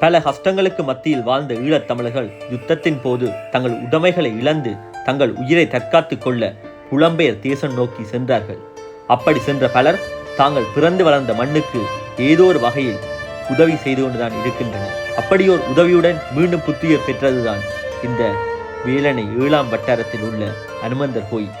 பல கஷ்டங்களுக்கு மத்தியில் வாழ்ந்த ஈழத் தமிழர்கள் யுத்தத்தின் போது தங்கள் உடைமைகளை இழந்து தங்கள் உயிரை தற்காத்து கொள்ள புலம்பெயர் தேசம் நோக்கி சென்றார்கள். அப்படி சென்ற பலர் தாங்கள் பிறந்து வளர்ந்த மண்ணுக்கு ஏதோ ஒரு வகையில் உதவி செய்து கொண்டுதான் இருக்கின்றனர். அப்படியோர் உதவியுடன் மீண்டும் புத்துயிர் பெற்றதுதான் இந்த வேலனை ஏழாம் வட்டாரத்தில் உள்ள அனுமந்தர் கோயில்.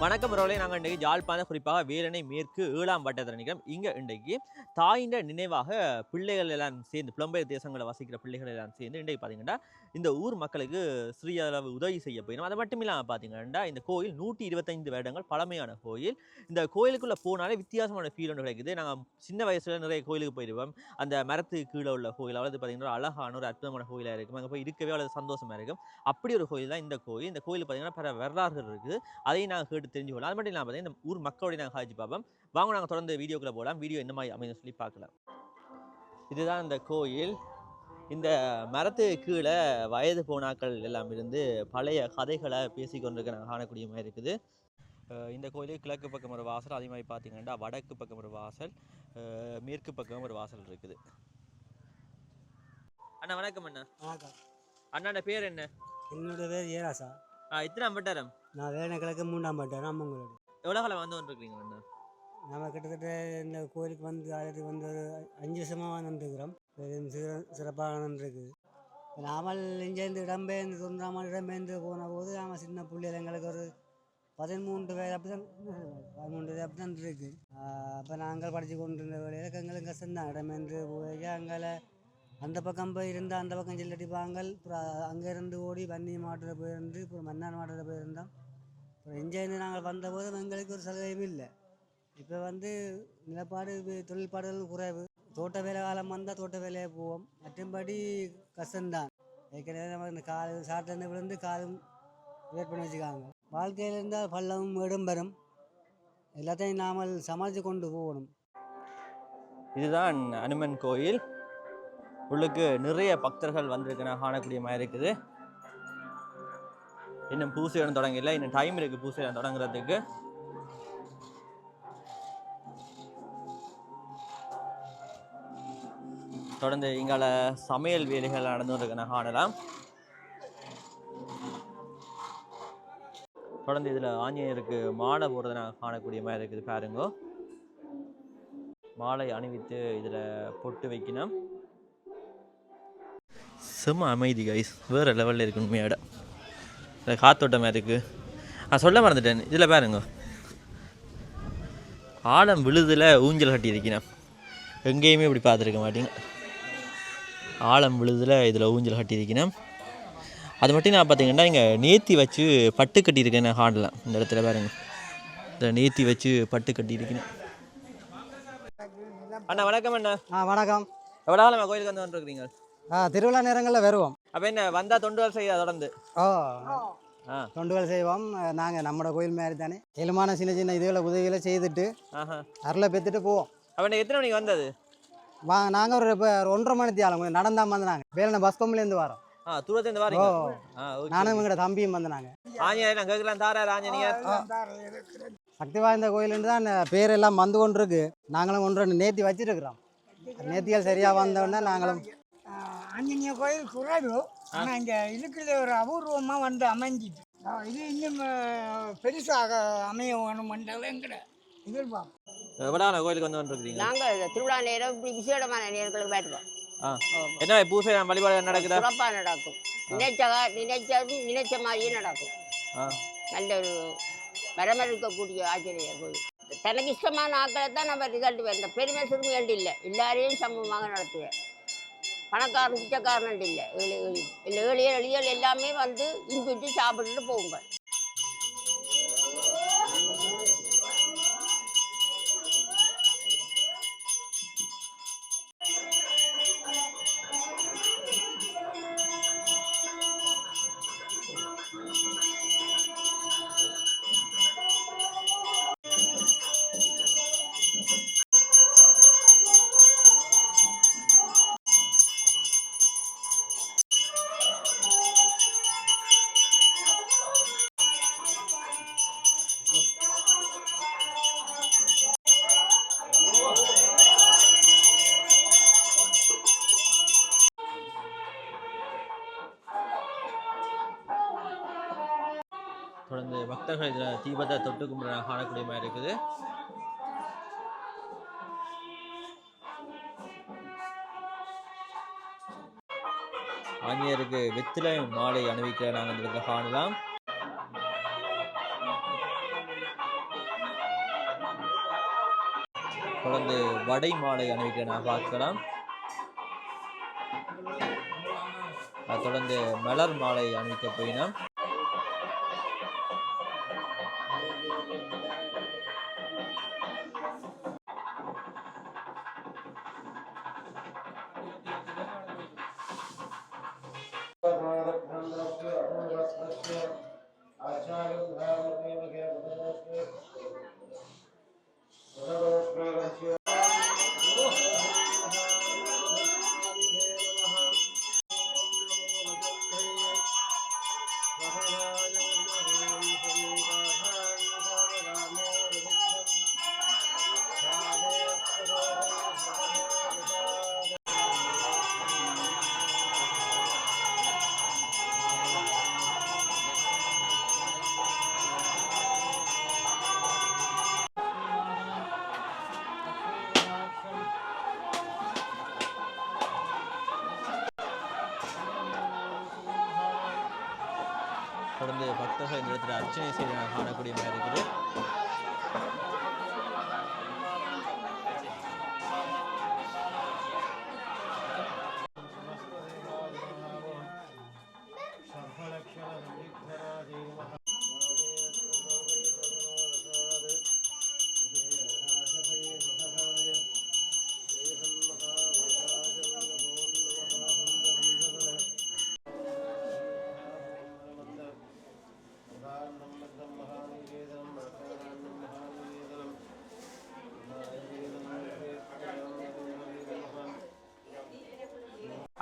வணக்கம் ரோலே நாங்கள் இன்றைக்கு ஜாழ்ப்பாணம் குறிப்பாக வேலனை மேற்கு ஏழாம் வட்டத்தில் நிற்கிறோம் இங்கே இன்றைக்கு தாயின் நினைவாக பிள்ளைகள் எல்லாம் சேர்ந்து புலம்பெயர் தேசங்களில் வசிக்கிற பிள்ளைகள் எல்லாம் சேர்ந்து இன்றைக்கு பார்த்தீங்கன்னா இந்த ஊர் மக்களுக்கு சிறிய அளவு உதவி செய்ய போயிடும். அது மட்டும் இல்லாமல் பார்த்தீங்கன்னா இந்த கோயில் நூற்றி இருபத்தைந்து வருடங்கள் பழமையான கோயில். இந்த கோயிலுக்குள்ளே போனாலே வித்தியாசமான ஃபீல் ஒன்று கிடைக்குது. நாங்கள் சின்ன வயசில் நிறைய கோயிலுக்கு போயிடுவோம் அந்த மரத்துக்கு கீழே உள்ள கோயில் அதாவது பார்த்தீங்கன்னா ஒரு அழகான ஒரு அற்புதமான கோயிலாக இருக்கும். அங்கே போய் இருக்கவே அவ்வளோ சந்தோஷமாக இருக்கும். அப்படி ஒரு கோயில் தான் இந்த கோயில். இந்த கோயில் பார்த்தீங்கன்னா பல வரலாறுகள் இருக்குது. அதையும் நாங்கள் கேட்டு தெரிஞ்சுக்கொள்ளலாம். அது மட்டும் இல்லாமல் பார்த்தீங்கன்னா இந்த ஊர் மக்களுடைய நாங்கள் காய்ச்சி பார்ப்போம். வாங்க நாங்கள் தொடர்ந்து வீடியோக்குள்ளே போகலாம். வீடியோ என்ன மாதிரி அமைந்து சொல்லி பார்க்கலாம். இதுதான் இந்த கோயில். இந்த மரத்துக்கு கீழே வயது போனாக்கள் எல்லாம் இருந்து பழைய கதைகளை பேசி கொண்டிருக்க நாங்கள் காணக்கூடிய மாதிரி இருக்குது. இந்த கோயிலுக்கு கிழக்கு பக்கம் ஒரு வாசல் அதே மாதிரி பார்த்தீங்கன்னா வடக்கு பக்கம் ஒரு வாசல் மேற்கு பக்கம் ஒரு வாசல் இருக்குது. அண்ணா வணக்கம் அண்ணா. வணக்கம். அண்ணாண்ட பேர் என்ன? என்னோட பேர் ஏராசா. ஆ இத்தனை அம்பட்டாரம் நான் வேலை கிழக்கு மூன்றாம் பட்டேன் அம்மங்களோட எவ்வளோ காலம் வந்து கொண்டிருக்கீங்க அண்ணா? நம்ம கிட்டத்தட்ட இந்த கோயிலுக்கு வந்து ஆயிரத்துக்கு வந்து ஒரு அஞ்சு வருஷமாக வந்துருக்குறோம் பெரும் சிற- சிறப்பாக நடந்துருக்கு இப்போ நாமல் இங்கேருந்து இடம்பெயர்ந்து தோன்றாமல் இடம்பெயர்ந்து போன போது நாம் சின்ன பிள்ளைகள் எங்களுக்கு ஒரு பதிமூன்று பேர் அப்படி தான் பதிமூன்று பேர் அப்படி தான் இருக்கு அப்போ நாங்கள் படித்து கொண்டு இருந்த வேலையில் எங்களுக்கு கஷ்டம்தான் இடமேந்து போய் அங்கே அந்த பக்கம் போய் இருந்தால் அந்த பக்கம் செல்லடிப்பாங்கள் அப்புறம் அங்கேருந்து ஓடி வன்னி மாவட்டத்தில் போயிருந்து அப்புறம் மன்னார் மாவட்டத்தில் போயிருந்தோம் அப்புறம் இங்கேருந்து நாங்கள் வந்தபோது எங்களுக்கு ஒரு சலுகையும் இல்லை. இப்போ வந்து நிலப்பாடு தொழில்பாடுகள் குறைவு. தோட்ட வேலை காலம் வந்தால் தோட்ட வேலையை போவோம். மற்றும்படி கஷ்டம்தான். ஏற்கனவே நம்ம இந்த கால் சாட்டிலேருந்து விழுந்து காலும் வேட் பண்ணி வச்சுக்காங்க வாழ்க்கையில் இருந்தால் பள்ளமும் இடம்பெறும். எல்லாத்தையும் நாமல் சமாளித்து கொண்டு போகணும். இதுதான் அனுமன் கோயில். உள்ளுக்கு நிறைய பக்தர்கள் வந்திருக்கு நான் காணக்கூடிய மாதிரி இருக்குது. இன்னும் பூசை இடம் தொடங்கல இன்னும் டைம் இருக்குது பூசை இடம் தொடங்குறதுக்கு. தொடர்ந்து இங்கால சமையல் வேலைகள் நடந்து இருக்கு நான் காணலாம். தொடர்ந்து இதில் ஆஞ்சநேயருக்கு மாலை போடுறத நான் காணக்கூடிய மாதிரி இருக்குது பாருங்க. மாலை அணிவித்து இதில் பொட்டு வைக்கணும். செம்ம அமைதி கைஸ் வேறு லெவலில் இருக்கு உண்மையோட இதில் காத்தோட்டமாக இருக்குது நான் சொல்ல மறந்துட்டேன். இதில் பாருங்க. ஆழம் விழுதில் ஊஞ்சல் கட்டி இருக்கணும் எங்கேயுமே இப்படி பார்த்துருக்க மாட்டீங்க. ஆழம் விழுதில் இதில் ஊஞ்சல் கட்டி இருக்கணும் அது மட்டும் நான் பார்த்தீங்கன்னா இங்கே நேத்தி வச்சு பட்டு கட்டியிருக்கேன் நான் காணலாம் இந்த இடத்துல பாருங்க. இதில் நேத்தி வச்சு பட்டு கட்டியிருக்கணும். அண்ணா வணக்கம் அண்ணா. ஆ வணக்கம். எவ்வளோ காலமா கோயிலுக்கு வந்து வந்துருக்கிறீங்க? ஆ திருவிழா நேரங்களில் வருவோம். அப்போ என்ன வந்தா தொண்டுகள் செய்ய தொடர்ந்து? ஓ தொண்டுகள் செய்வோம். நாங்கள் நம்மளோட கோயில் மாதிரி தானே. ஏழுமான சின்ன சின்ன இதுகளை உதவிகளை செய்துட்டு அருளை பெற்றுட்டு போவோம். அப்போ எத்தனை மணிக்கு வந்தது? வா நாங்கள் ஒரு இப்போ ஒரு ஒன்றரை மணி ஆளுங்க நடந்தாம வந்தாங்க வேலை பஸ் கொம்புலேருந்து வரோம். ஆ தூரத்துலேருந்து ஓ வாரீங்க ஆ ஓகே நானும் எங்களோட தம்பியும் வந்தாங்க ஆஞ்சநேயர் நான் கேட்கலாம் தாரார் ஆஞ்சநேயர். சக்தி வாய்ந்த கோயிலுன்னு தான் பேர் எல்லாம் வந்து கொண்டு இருக்கு நாங்களும் ஒன்று ரெண்டு நேத்தி வச்சிருக்கிறோம். நேத்திகள் சரியாக வந்தோடனே நாங்களும் ஆஞ்சநேய கோயில் குறைவு. ஆனால் இங்கே இருக்கிறது ஒரு அபூர்வமாக வந்து அமைஞ்சிட்டு. இது இன்னும் பெருசாக அமைய வேணுமென்றால் எங்கட எவ்வளோ கோயிலுக்கு வந்து வந்துருக்கீங்க நாங்கள் திருவிழா நேரம் இப்படி விசேடமான நேரங்களுக்கு ஆ. என்ன பூசை வழிபாடு நடக்குதா? சிறப்பாக நடக்கும். நினைச்ச நினைச்சது நினைச்ச மாதிரியே நடக்கும். நல்ல ஒரு வரம இருக்கக்கூடிய ஆச்சரிய கோயில் தனக்கு இஷ்டமான ஆக்களை தான் நம்ம ரிசல்ட் வேணும் பெருமை சிறுமிகள் இல்லை. எல்லாரையும் சமமாக நடத்துவேன். பணக்காரன் பிச்சைக்காரன் இல்லை. ஏழை ஏழை இல்லை ஏழியல் எளியல் எல்லாமே வந்து இன்பிட்டு சாப்பிட்டுட்டு போகுங்க பக்தர்கள் இதில் தீபத்தை தொட்டு கும்பிட காணக்கூடிய மாதிரி இருக்குது. ஆஞ்சநேயருக்கு வெத்திலை மாலை அணிவிக்க நாங்கள் இந்த இடத்துல காணலாம். தொடர்ந்து வடை மாலை அணிவிக்க நான் பார்க்கலாம். அது தொடர்ந்து மலர் மாலை அணிவிக்க போயினோம்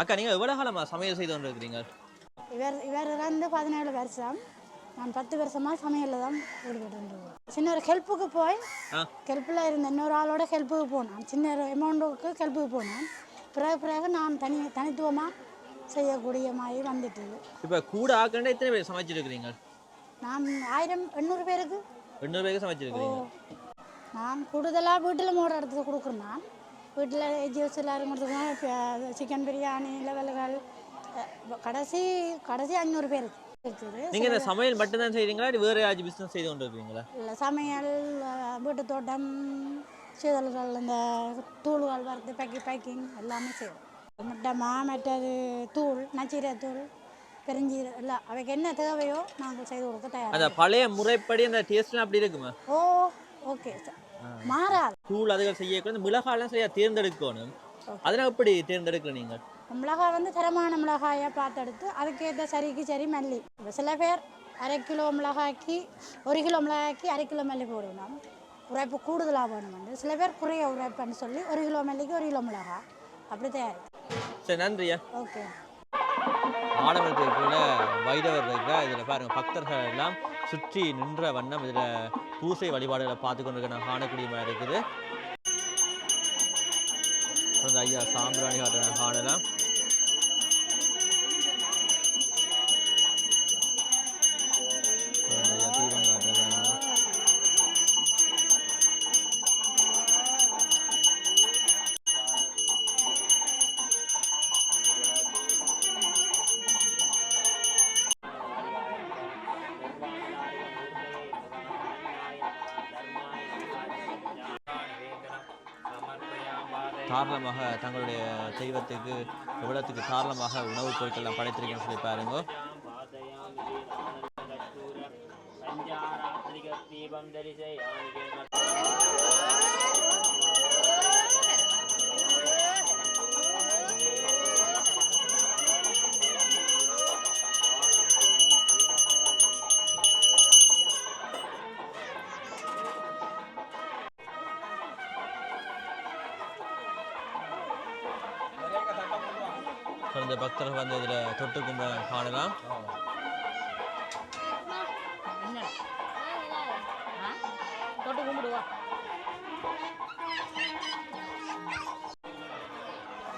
அக்கா நீங்கள் எவ்வளோ காலமா சமையல் செய்து கொண்டு இருக்கிறீங்க இவர் இவர் இறந்து பதினேழு வருஷம். நான் பத்து வருஷமாக சமையலில் தான் ஈடுபட்டு சின்ன ஒரு ஹெல்ப்புக்கு போய். ஹெல்ப்பில் இருந்த இன்னொரு ஆளோட ஹெல்ப்புக்கு போனேன். சின்ன ஒரு அமௌண்ட்டுக்கு ஹெல்ப்புக்கு போனேன். பிறகு பிறகு நான் தனி தனித்துவமாக செய்யக்கூடிய மாதிரி வந்துட்டு. இப்போ கூட ஆக்கண்டே எத்தனை பேர் சமைச்சிருக்கிறீங்க? நான் ஆயிரம் எண்ணூறு பேருக்கு. எண்ணூறு பேருக்கு சமைச்சிருக்கிறீங்க. நான் கூடுதலாக வீட்டில் மூட இடத்துல கொடுக்குறேன் நான் வீட்டில் ஜூஸ் எல்லாரும் கொடுத்துருக்கோம் சிக்கன் பிரியாணி லெவல்கள் கடைசி கடைசி அஞ்சூறு இருக்குது. நீங்கள் இந்த சமையல் மட்டும்தான் செய்கிறீங்களா இல்லை வேறு ஏதாச்சும் பிஸ்னஸ் செய்து கொண்டு இருக்கிறீங்களா இல்லை சமையல் வீட்டு தோட்டம் சீதல்கள் இந்த தூள்கள் வறுத்து பேக்கி பேக்கிங் எல்லாமே செய்வோம் முட்டமா மற்றது தூள் நச்சீரை தூள் பெருஞ்சீரை எல்லாம் அவைக்கு என்ன தேவையோ நாங்கள் செய்து கொடுக்க அந்த தயார் பழைய முறைப்படி அந்த டேஸ்ட்லாம் அப்படி இருக்குமா? ஓ ஓகே. சார் மாறாது. தூள் அதுகள் செய்யக்கூடாது இந்த மிளகாலாம் சரியாக தேர்ந்தெடுக்கணும். அதெல்லாம் எப்படி தேர்ந்தெடுக்கல நீங்கள்? மிளகாய் வந்து தரமான மிளகாயை பார்த்தெடுத்து அதுக்கேற்ற சரிக்கு சரி மல்லி. இப்போ சில பேர் அரை கிலோ மிளகாய்க்கு ஒரு கிலோ மிளகாய்க்கு அரை கிலோ மல்லி போடணும். உரைப்பு கூடுதலாக வேணும் வந்து. சில பேர் குறைய உரைப்புன்னு சொல்லி ஒரு கிலோ மல்லிக்கு ஒரு கிலோ மிளகாய். அப்படி தயாரிக்கும் சரி நன்றியா. ஓகே ஆடவர்களுக்குள்ள வைரவர் இருக்கிற இதில் பாருங்க பக்தர்கள் எல்லாம் சுற்றி நின்ற வண்ணம் இதில் பூசை வழிபாடுகளை பார்த்து கொண்டு நான் காணக்கூடிய இருக்குது. அந்த ஐயா சாம்பிராணி காட்ட ஹானெல்லாம் காணலாம். தாராளமாக தங்களுடைய தெய்வத்துக்கு எவ்வளோத்துக்கு தாராளமாக உணவுப் பொருட்கள்லாம் படைத்திருக்கேன்னு சொல்லி பாருங்க. பக்தர்கள் வந்து இதில் தொட்டு கும்பிட காணலாம் தொட்டு கும்பிடுவா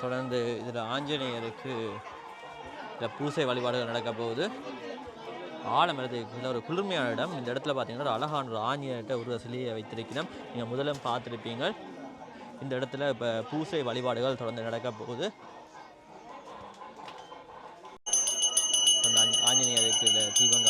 தொடர்ந்து இதில் ஆஞ்சநேயருக்கு இதில் பூசை வழிபாடுகள் நடக்க போகுது. ஆலமரத்துக்கு கீழே ஒரு குளிர்மையான இடம் இந்த இடத்துல பார்த்தீங்கன்னா ஒரு அழகான ஒரு ஆஞ்சநேயர்கிட்ட ஒரு சிலையை வைத்திருக்கிறோம். நீங்கள் முதலும் பார்த்துருப்பீங்க இந்த இடத்துல இப்போ பூசை வழிபாடுகள் தொடர்ந்து நடக்க போகுது அந்த ஆஞ்ச- ஆஞ்சநேயருக்கு இதில்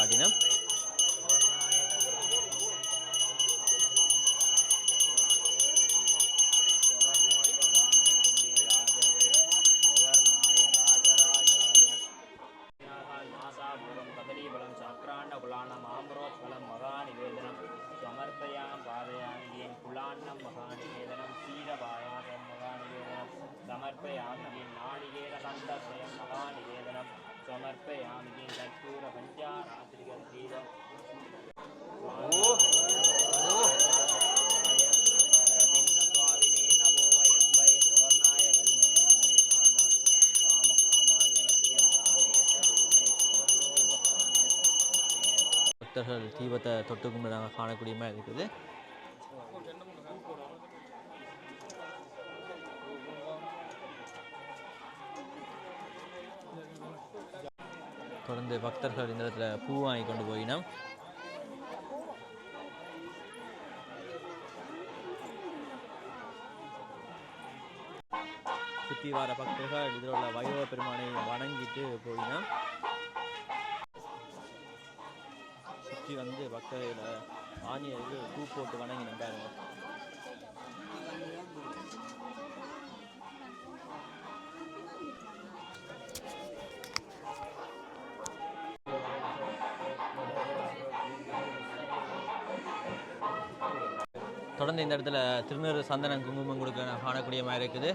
பக்தர்கள் தீபத்தை தொட்டு கும்பிடுறாங்க காணக்கூடிய மாதிரி இருக்குது. தொடர்ந்து பக்தர்கள் இந்த இடத்துல பூ வாங்கி கொண்டு போயினோம் சுற்றி வர பக்தர்கள் இதில் உள்ள வைபவ பெருமானை வணங்கிட்டு போயினோம் சுற்றி வந்து பக்தர்களை ஆஞ்சநேயருக்கு பூ போட்டு வணங்கி பாருங்க. தொடர்ந்து இந்த இடத்துல திருநூறு சந்தனம் குங்குமம் கொடுக்க காணக்கூடிய மாதிரி இருக்குது.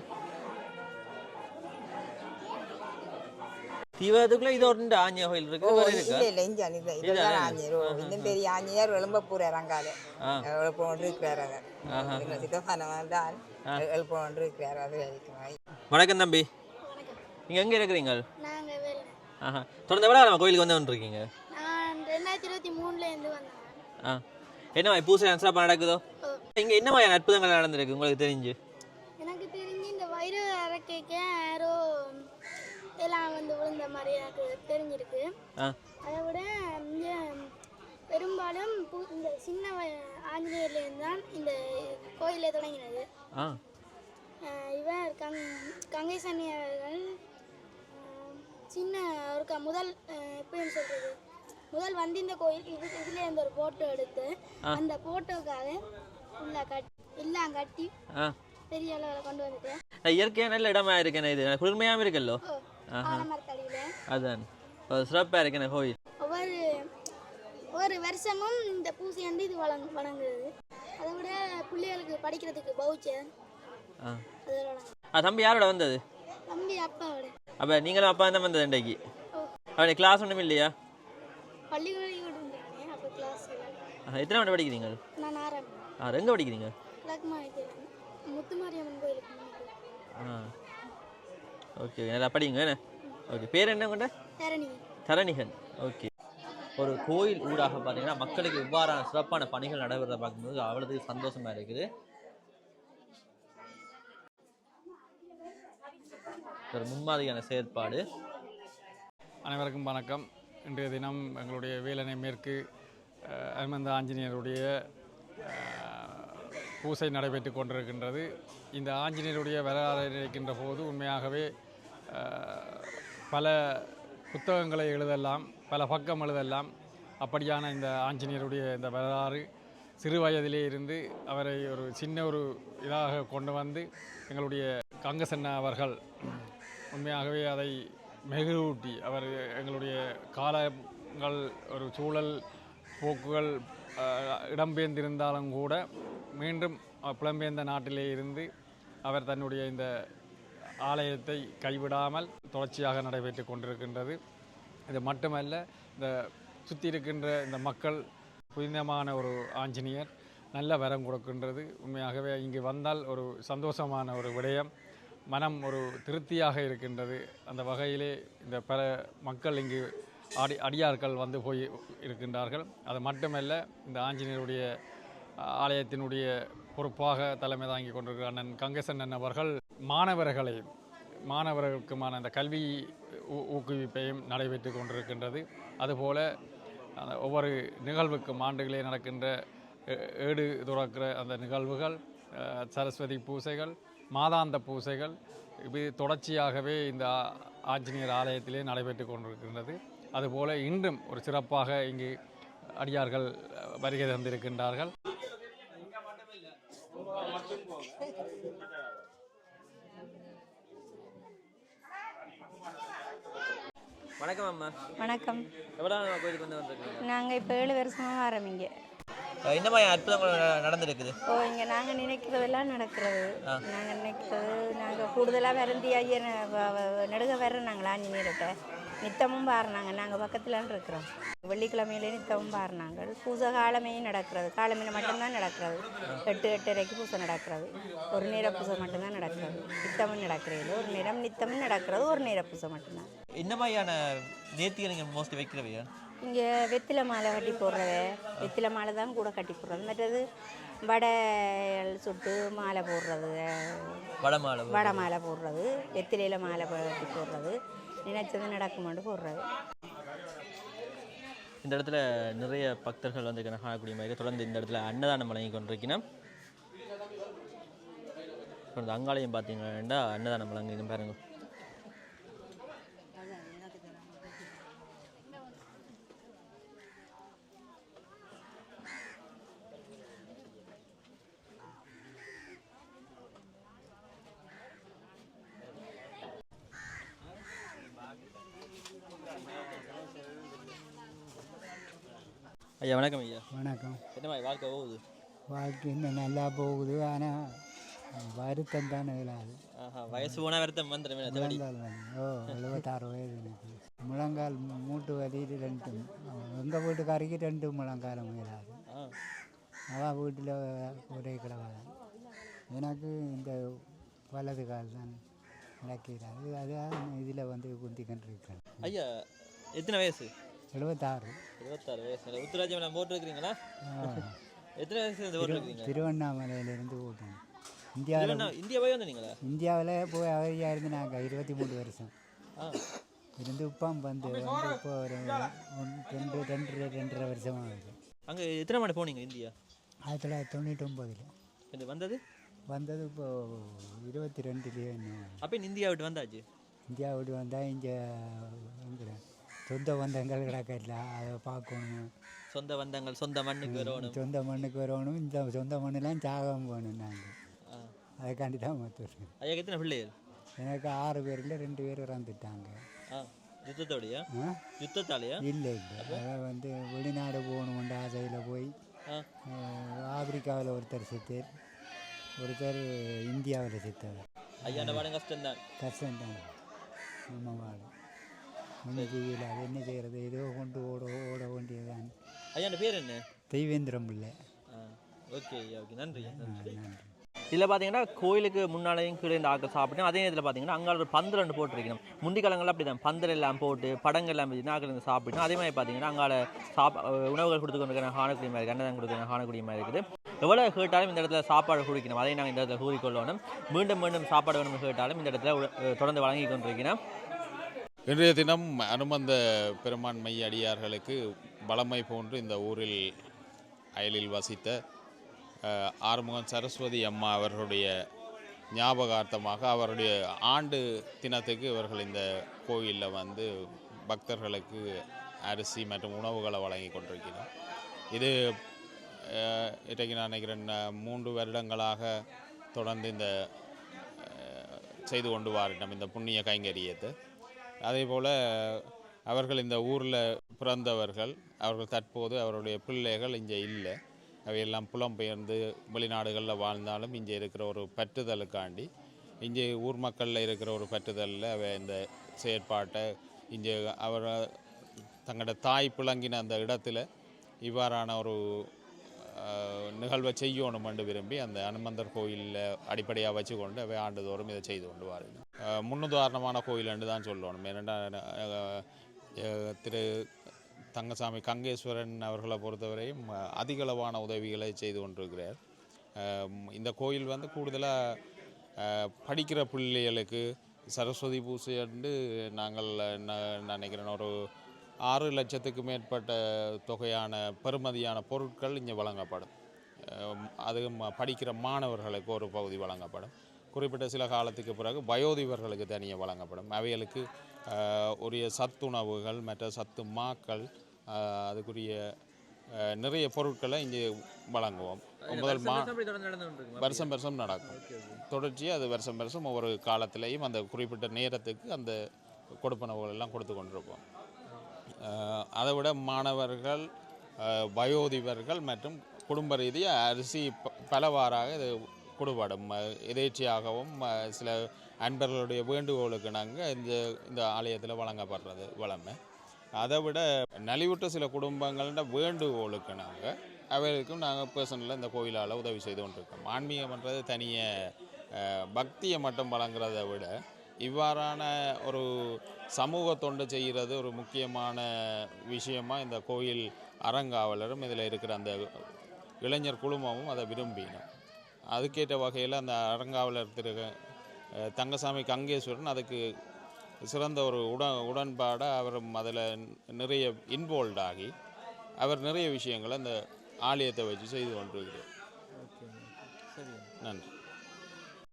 தீவிரத்துக்குள்ள இது ஒரு ஆஞ்சநேய கோயில் இருக்கு. வேற இருக்கா? இல்ல இல்ல இங்க இது இதுதான் ஆஞ்சநேயர் ஓ, இன்னும் பெரிய ஆஞ்சநேயர் எழும்ப போறார் அங்கால ஆ. எழுப்ப கொண்டு இருக்கிறார் அவர். சித்தப்பானவன் தான். எழுப்ப கொண்டு இருக்கிறார் அது வரைக்கும் வணக்கம் தம்பி. நீங்க எங்க இருக்கிறீங்க? ஆஹா. தொடர்ந்து எவ்வளோ நம்ம கோயிலுக்கு வந்து இருக்கீங்க நான் ரெண்டாயிரத்தி இருபத்தி மூணுலேருந்து வந்தேன். ஆ. என்ன பூசை சிறப்பாக நடக்குதோ? இங்க என்ன மாதிரியான அற்புதங்கள் நடந்திருக்கு உங்களுக்கு தெரிஞ்சு? எனக்கு தெரிஞ்சு இந்த வயிறு அரைக்கைக்க யாரோ எல்லாம் வந்து விழுந்த மாதிரி எனக்கு தெரிஞ்சிருக்கு. அதை விட இங்கே பெரும்பாலும் இந்த சின்ன ஆஞ்சநேயர்லேருந்து தான் இந்த கோயிலே தொடங்கினது. இவர் கங் கங்கை சன்னி அவர்கள் அஹ், சின்ன ஒரு க முதல் எப்படின்னு சொல்கிறது முதல் வந்து இந்த கோயில் இது இதுல இருந்து ஒரு ஃபோட்டோ எடுத்து அந்த ஃபோட்டோக்காக உள்ள கட் எல்லாம் கட்டி பெரிய அளவில் கொண்டு வந்துட்டு. நான் இயற்கையான இடமா இருக்கேன் இது? குளிர்மையாகவும் இருக்கல்லோ? அதான். சிறப்பாக இருக்கேன் கோயில். ஒவ்வொரு ஒவ்வொரு வருஷமும் இந்த பூசை வந்து இது வழங் வழங்குறது. அதை விட பிள்ளைகளுக்கு படிக்கிறதுக்கு பவுச்சர் ஆ. வழங்கு தம்பி யாரோட வந்தது? தம்பி அப்பாவோட. அப்போ நீங்களும் அப்பா தான் வந்தது இன்றைக்கு? அவனுக்கு கிளாஸ் ஒன்றும் இல்லையா? எத்தனை மணி படிக்கிறீங்க? நான் ஆரம்பி ஆ எங்கே படிக்கிறீங்க? முத்துமாரியம்மன் கோயிலுக்கு. ஆ. ஓகே நல்லா படிங்க என்ன? ஓகே பேர் என்ன கொண்ட தரணி தரணிகன். ஓகே ஒரு கோயில் ஊடாக பார்த்தீங்கன்னா மக்களுக்கு இவ்வாறான சிறப்பான பணிகள் நடைபெறத பார்க்கும்போது அவ்வளவு சந்தோஷமா இருக்குது. ஒரு முன்மாதிரியான செயற்பாடு. அனைவருக்கும் வணக்கம். இன்றைய தினம் எங்களுடைய வேலனை மேற்கு அனுமந்த ஆஞ்சநேயருடைய பூசை நடைபெற்று கொண்டிருக்கின்றது. இந்த ஆஞ்சநேயருடைய வரலாறை நினைக்கின்ற போது உண்மையாகவே பல புத்தகங்களை எழுதலாம் பல பக்கம் எழுதலாம். அப்படியான இந்த ஆஞ்சநேயருடைய இந்த வரலாறு சிறு வயதிலே இருந்து அவரை ஒரு சின்ன ஒரு இதாக கொண்டு வந்து எங்களுடைய கங்கசன்னா அவர்கள் உண்மையாகவே அதை மெருகூட்டி அவர் எங்களுடைய காலங்கள் ஒரு சூழல் போக்குகள் இடம்பெயர்ந்திருந்தாலும் கூட மீண்டும் புலம்பெயர்ந்த நாட்டிலே இருந்து அவர் தன்னுடைய இந்த ஆலயத்தை கைவிடாமல் தொடர்ச்சியாக நடைபெற்று கொண்டிருக்கின்றது. இது மட்டுமல்ல இந்த சுற்றி இருக்கின்ற இந்த மக்கள் புனிதமான ஒரு ஆஞ்சநேயர் நல்ல வரம் கொடுக்கின்றது. உண்மையாகவே இங்கு வந்தால் ஒரு சந்தோஷமான ஒரு விடயம். மனம் ஒரு திருப்தியாக இருக்கின்றது. அந்த வகையிலே இந்த பல மக்கள் இங்கு அடி அடியார்கள் வந்து போய் இருக்கின்றார்கள். அது மட்டுமல்ல இந்த ஆஞ்சநேயருடைய ஆலயத்தினுடைய பொறுப்பாக தலைமை தாங்கி கொண்டிருக்கிற அண்ணன் கங்கசன் அவர்கள் மாணவர்களை மாணவர்களுக்குமான அந்த கல்வி ஊ- ஊக்குவிப்பையும் நடைபெற்று கொண்டிருக்கின்றது. அதுபோல அந்த ஒவ்வொரு நிகழ்வுக்கும் ஆண்டுகளே நடக்கின்ற ஏ- ஏடு துறக்கிற அந்த நிகழ்வுகள் சரஸ்வதி பூசைகள் மாதாந்த பூசைகள் இது தொடர்ச்சியாகவே இந்த ஆஞ்சநேயர் ஆலயத்திலே நடைபெற்று கொண்டிருக்கின்றது. அதுபோல இன்றும் ஒரு சிறப்பாக இங்கு அடியார்கள் வருகை தந்திருக்கின்றார்கள். வணக்கம் அம்மா. வணக்கம். எவ்வளோ நாள் கோயிலுக்கு வந்து வந்திருக்கீங்க? நாங்கள் இப்போ ஏழு வருஷமாக வரோம் இங்கே. என்ன மாதிரி அற்புதங்கள் நட- நடந்திருக்குது? ஓ இங்கே நாங்கள் நினைக்கிறதெல்லாம் நடக்கிறது. நாங்கள் நினைக்கிறது நாங்கள் கூடுதலாக விரந்தி ஐயர் நெடுக வர நாங்கள் ஆஞ்சநேயர்கிட்ட நித்தமும் பாருனாங்க. நாங்கள் பக்கத்தில் இருக்கிறோம். வெள்ளிக்கிழமையிலே நித்தமும் பாருனாங்க. பூஜை காலமையும் நடக்கிறது. காலமையில மட்டும்தான் நடக்கிறது. எட்டு எட்டரைக்கு பூஜை நடக்கிறது. ஒரு நேர பூஜை மட்டும்தான் நடக்கிறது. நித்தமும் நடக்கிறது ஒரு நேரம் நித்தமும் நடக்கிறது. ஒரு நேர பூஜை மட்டும்தான். என்ன மாதிரியான நேர்த்தியை நீங்கள் மோஸ்ட்லி வைக்கிறவையா இங்கே வெத்திலை மாலை கட்டி போடுறத வெத்திலை மாலை தான் கூட கட்டி போடுறது. மற்றது வடை சுட்டு மாலை போடுறது. வடமாலை வடை மாலை போடுறது. வெத்திலையில் மாலை கட்டி போடுறது. நினைச்சது நடக்குமாண்டு போடுறது இந்த இடத்துல நிறைய பக்தர்கள் வந்து காணக்கூடிய மாதிரி தொடர்ந்து இந்த இடத்துல அன்னதானம் வழங்கி கொண்டிருக்கணும் தொடர்ந்து அங்காளையும் பார்த்தீங்கன்னா அன்னதானம் வழங்கி பாருங்க. ஐயா வணக்கம் ஐயா. வணக்கம். என்ன மாதிரி வாழ்க்கை போகுது? வாழ்க்கை இன்னும் நல்லா போகுது ஆனால் வருத்தம் தானே இல்லாது வயசு போனால் வருத்தம் வந்துடும் ஓ எழுபத்தாறு வயது எனக்கு. முழங்கால் மூட்டு வலி இது ரெண்டும் எங்கள் வீட்டுக்காரிக்கு ரெண்டு முழங்காலம் இல்லாது அவள் வீட்டில் ஒரே கிழமை தான் எனக்கு இந்த வலது கால் தான் நடக்கிறாது அதான் இதில் வந்து குந்திக்கிட்டு இருக்கேன். ஐயா எத்தனை வயசு? எழுபத்தாறு இருபத்தாறு வயசு. உத்தராஜம் போட்டுருக்கிறீங்களா ஆ. எத்தனை வயசு இருந்து போட்டுருக்கீங்க திருவண்ணாமலையிலேருந்து ஓட்டணும் இந்தியாவில் இந்தியா போய் வந்தீங்களா? இந்தியாவில் போய் அகதியாக இருந்து நாங்கள் இருபத்தி மூணு வருஷம் இருந்து இப்போ வந்து வந்து இப்போ ஒரு ரெண்டு ரெண்டு ரெண்டரை வருஷமாக ஆகுது. அங்கே எத்தனை மணி போனீங்க இந்தியா? ஆயிரத்தி தொள்ளாயிரத்தி தொண்ணூற்றி ஒம்பதில் இது வந்தது? வந்தது இப்போ இருபத்தி ரெண்டுலேயே அப்போ இந்தியா விட்டு வந்தாச்சு? இந்தியா விட்டு வந்தால் இங்கே வந்து சொந்த பந்தங்கள் கிடக்கல அதை பார்க்கணும். சொந்த வந்தங்கள் சொந்த மண்ணுக்கு வரணும். சொந்த மண்ணுக்கு வரணும். இந்த சொந்த மண்ணெல்லாம் சாகம் போகணும் நாங்கள். அதுக்காண்டி தான் ஐயா எத்தனை பிள்ளைகள்? எனக்கு ஆறு பேரில் ரெண்டு பேர் இறந்துட்டாங்க. யுத்தத்தோடையா? யுத்தத்தாலையா? இல்லை இல்லை. அதை வந்து வெளிநாடு போகணுமென்ற ஆசையில் போய் ஆப்பிரிக்காவில் ஒருத்தர் செத்தார் ஒருத்தர் இந்தியாவில் செத்தார் ஐயா கஷ்டம்தான். கஷ்டம்தான். நம்ம வாழ செய்யல அது என்ன செய்கிறது ஏதோ கொண்டு ஓட ஓட வேண்டியதுதான். ஐயா பேர் என்ன? தெய்வேந்திரம் பிள்ளை ஓகே ஓகே. நன்றி நன்றி. இதில் பார்த்தீங்கன்னா கோயிலுக்கு முன்னாலேயும் கீழே இந்த ஆக்கள் சாப்பிட்டோம் அதே நேரத்தில் பார்த்தீங்கன்னா அங்கே ஒரு பந்தல் ஒன்று போட்டிருக்கணும். முந்தி காலங்களில் அப்படி தான் பந்தல் எல்லாம் போட்டு படங்கள் எல்லாம் ஆக்கள் இருந்து சாப்பிட்டோம் அதே மாதிரி பார்த்தீங்கன்னா அங்கால சாப்பா உணவுகள் கொடுத்து கொண்டிருக்கிற ஹானக்குடி மாதிரி அன்னதான் கொடுக்குற ஹானக்குடி மாதிரி இருக்குது. எவ்வளோ கேட்டாலும் இந்த இடத்துல சாப்பாடு குடிக்கணும். அதை நாங்கள் இந்த இடத்துல கூறிக்கொள்ளணும். மீண்டும் மீண்டும் சாப்பாடு வேணும் கேட்டாலும் இந்த இடத்துல தொடர்ந்து வழங்கி கொண்டிருக்கிறோம். இன்றைய தினம் அனுமந்த பெருமான் மெய் அடியார்களுக்கு வளமை போன்று இந்த ஊரில் அயலில் வசித்த ஆறுமுகன் சரஸ்வதி அம்மா அவர்களுடைய ஞாபகார்த்தமாக அவருடைய ஆண்டு தினத்துக்கு இவர்கள் இந்த கோயிலில் வந்து பக்தர்களுக்கு அரிசி மற்றும் உணவுகளை வழங்கி கொண்டிருக்கிறோம் இது இன்றைக்கு நான் நினைக்கிறேன் மூன்று வருடங்களாக தொடர்ந்து இந்த செய்து கொண்டு வாரிட்டோம் இந்த புண்ணிய கைங்கரியத்தை. அதே போல் அவர்கள் இந்த ஊரில் பிறந்தவர்கள் அவர்கள் தற்போது அவருடைய பிள்ளைகள் இங்கே இல்லை. அவையெல்லாம் புலம்பெயர்ந்து வெளிநாடுகளில் வாழ்ந்தாலும் இங்கே இருக்கிற ஒரு பற்றுதலுக்காண்டி இங்கே ஊர் மக்களில் இருக்கிற ஒரு பற்றுதலில் அவை இந்த செயற்பாட்டை இங்கே அவர் தங்களோட தாய் பிளங்கின அந்த இடத்துல இவ்வாறான ஒரு நிகழ்வை செய்யணும் என்று விரும்பி அந்த அனுமந்தர் கோயிலில் அடிப்படையாக வச்சு கொண்டு அவை ஆண்டுதோறும் இதை செய்து கொண்டு வாருங்க முன்னுதாரணமான கோயில் என்று தான் சொல்லணும். ஏனெண்டா திரு தங்கசாமி கங்கேஸ்வரன் அவர்களை பொறுத்தவரையும் அதிகளவான உதவிகளை செய்து கொண்டிருக்கிறார். இந்த கோயில் வந்து கூடுதலாக படிக்கிற பிள்ளைகளுக்கு சரஸ்வதி பூஜை என்று நாங்கள் நினைக்கிறேன். ஒரு ஆறு லட்சத்துக்கு மேற்பட்ட தொகையான பெறுமதியான பொருட்கள் இங்கே வழங்கப்படும். அது படிக்கிற மாணவர்களுக்கு ஒரு பகுதி வழங்கப்படும். குறிப்பிட்ட சில காலத்துக்கு பிறகு வயோதிபர்களுக்கு தனியாக வழங்கப்படும். அவைகளுக்கு உரிய சத்துணவுகள் மற்ற சத்து மாக்கள் அதுக்குரிய நிறைய பொருட்களை இங்கே வழங்குவோம். முதல் மா வருஷம் வருஷம் நடக்கும். தொடர்ச்சியாக அது வருஷம் வருஷம் ஒவ்வொரு காலத்திலையும் அந்த குறிப்பிட்ட நேரத்துக்கு அந்த கொடுப்பனவுகள் எல்லாம் கொடுத்து கொண்டிருப்போம். அதை விட மாணவர்கள் வயோதிபர்கள் மற்றும் குடும்ப ரீதியாக அரிசி ப- பலவாறாக இது கொடுபடும். எதேச்சியாகவும் சில அன்பர்களுடைய வேண்டுகோளுக்கு நாங்கள் இந்த இந்த ஆலயத்தில் வழங்கப்படுறது வளமை. அதை விட நலிவுற்ற சில குடும்பங்களோட வேண்டுகோளுக்கு நாங்கள் அவர்களுக்கும் நாங்கள் பர்சனலில் இந்த கோயிலால் உதவி செய்து கொண்டிருக்கோம். ஆன்மீகம்ன்றது தனிய பக்தியை மட்டும் வழங்குறதை விட இவ்வாறான ஒரு சமூக தொண்டு செய்கிறது ஒரு முக்கியமான விஷயமா இந்த கோயில் அறங்காவலரும் இதில் இருக்கிற அந்த இளைஞர் குழுமமும் அதை விரும்பினோம் அதுக்கேற்ற வகையில் அந்த அறங்காவலர் திரு தங்கசாமி கங்கேஸ்வரன் அதுக்கு சிறந்த ஒரு உடன் உடன்பாடாக அவர் அதில் நிறைய இன்வால்வ் ஆகி அவர் நிறைய விஷயங்களை அந்த ஆலயத்தை வச்சு செய்து கொண்டிருக்கிறார். சரி நன்றி.